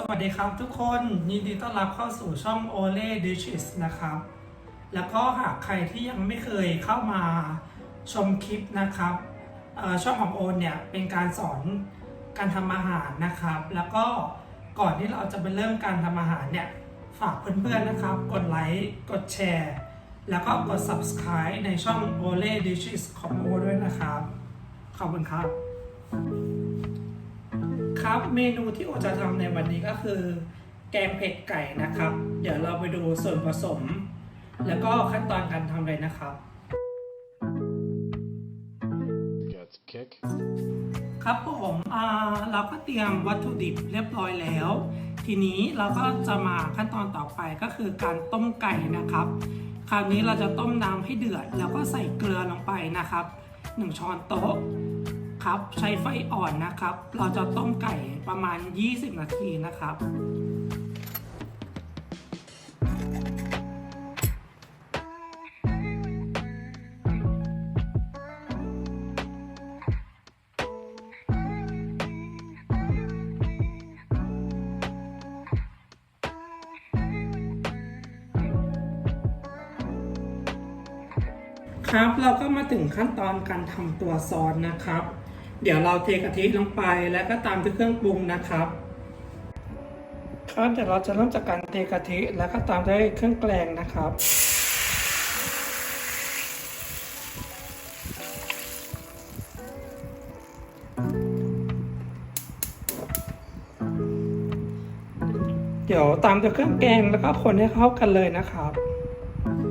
สวัสดีครับทุกคนยินดีต้อนรับเข้าสู่ช่อง Ole Dishes นะครับ แล้วก็หากใครที่ยังไม่เคยเข้ามาชมคลิปนะครับช่องของโอนเนี่ยเป็นการสอนการทำอาหารนะครับ แล้วก็ก่อนที่เราจะไปเริ่มการทำอาหารเนี่ยฝากเพื่อนๆนะครับ กดไลค์กดแชร์ แล้วก็กด subscribe ในช่อง Ole Dishes ของโอด้วยนะครับ ขอบคุณครับ ครับ เมนูที่โอจะทำในวันนี้ก็คือ แกงเผ็ดไก่นะครับ เดี๋ยวเราไปดูส่วนผสม แล้วก็ขั้นตอนการทำเลยนะครับ Got kick. ครับผมอ่าเราก็เตรียมวัตถุดิบเรียบร้อยแล้ว ทีนี้เราก็จะมาขั้นตอนต่อไปก็คือการต้มไก่นะครับ คราวนี้เราจะต้มน้ำให้เดือด แล้วก็ใส่เกลือลงไปนะครับ 1 ช้อนโต๊ะ ครับ ใช้ไฟอ่อนนะครับ เราจะต้มไก่ประมาณ 20 นาทีนะครับครับเราก็มาถึงขั้นตอนการทำตัวซอสนะครับ เดี๋ยวเราเทกะทิลงไปแล้วก็ตามด้วยเครื่องปรุงนะครับครับเดี๋ยวเราจะเริ่มจากการเทกะทิแล้วก็ตามด้วยเครื่องแกงนะครับเดี๋ยวตามด้วยเครื่องแกงแล้วก็คนให้เข้ากันเลยนะครับ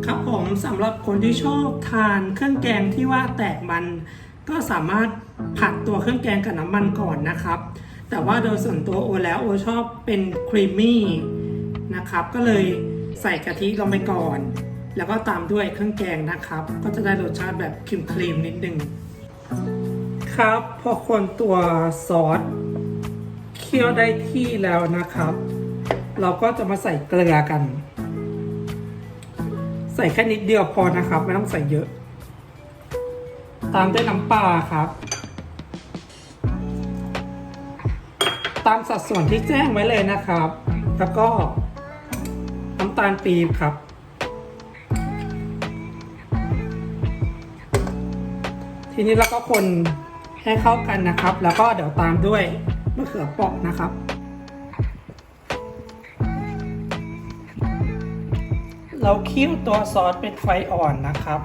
ครับผมสำหรับคนที่ชอบทานเครื่องแกงที่ว่าแตกมัน ก็สามารถผัดตัวเครื่องแกงกับน้ำมันก่อนนะครับ แต่ว่าโดยส่วนตัวโอแล้วโอชอบเป็นครีมมี่นะครับ ก็เลยใส่กะทิลงไปก่อน แล้วก็ตามด้วยเครื่องแกงนะครับ ก็จะได้รสชาติแบบครีมครีมนิดนึงครับพอคนตัวซอสเคี่ยวได้ที่แล้วนะครับ เราก็จะมาใส่เกลือกัน ใส่แค่นิดเดียวพอนะครับ ไม่ต้องใส่เยอะ ตามด้วยน้ำปลาครับ ตามสัดส่วนที่แจ้งไว้เลยนะครับ แล้วก็น้ำตาลปี๊บครับ ทีนี้เราก็คนให้เข้ากันนะครับ แล้วก็เดี๋ยวตามด้วยมะเขือเปราะนะครับเราเคี่ยวตัวซอสเป็นไฟอ่อนนะครับ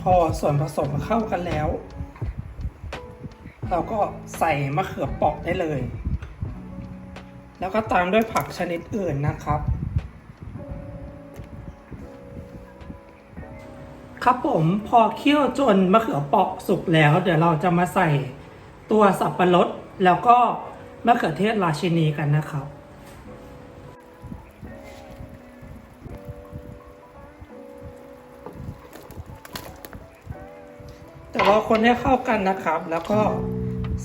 พอส่วนผสมเข้ากันแล้ว เราก็ใส่มะเขือเปราะได้เลย แล้วก็ตามด้วยผักชนิดอื่นนะครับครับผมพอเคี่ยวจนมะเขือเปราะสุกแล้ว เดี๋ยวเราจะมาใส่ตัวสับปะรดแล้วก็มะเขือเทศราชินีกันนะครับ แต่ว่าคนให้เข้ากันนะครับ แล้วก็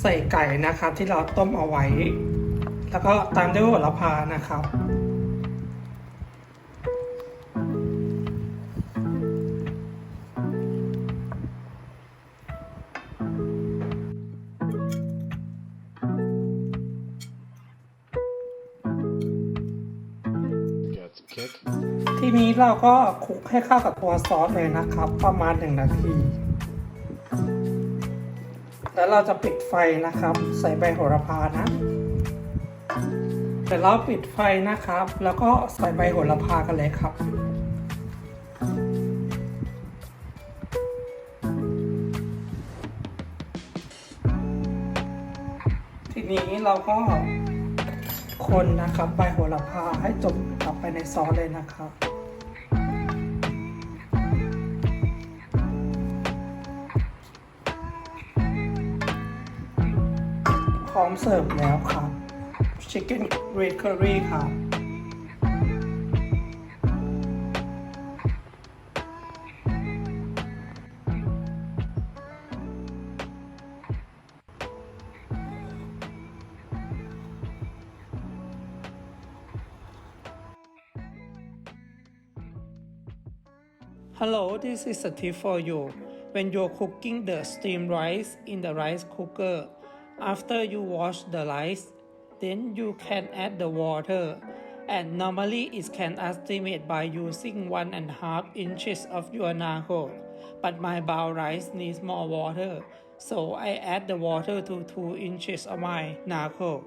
ใส่ไก่นะครับ ที่เราต้มเอาไว้ แล้วก็ตามด้วยโหระพานะครับ ทีนี้เราก็คลุกให้เข้ากับตัวซอสเลยนะครับ ประมาณหนึ่งนาที แล้วเราจะปิดไฟนะครับ ใส่ใบโหระพานะเดี๋ยวเราปิดไฟนะครับ แล้วก็ใส่ใบโหระพากันเลยครับทีนี้เราก็คนนะครับใบโหระพาให้จมกลับไปในซอสเลยนะครับ ร้อมเสิร์ฟแล้วครับ Chicken Green Curry ครับ Hello, this is a tip for you. When you're cooking the steamed rice in the rice cooker, after you wash the rice, then you can add the water. And normally it can estimate by using one and a half inches of your narco but my bowl rice needs more water so I add the water to 2 inches of my narco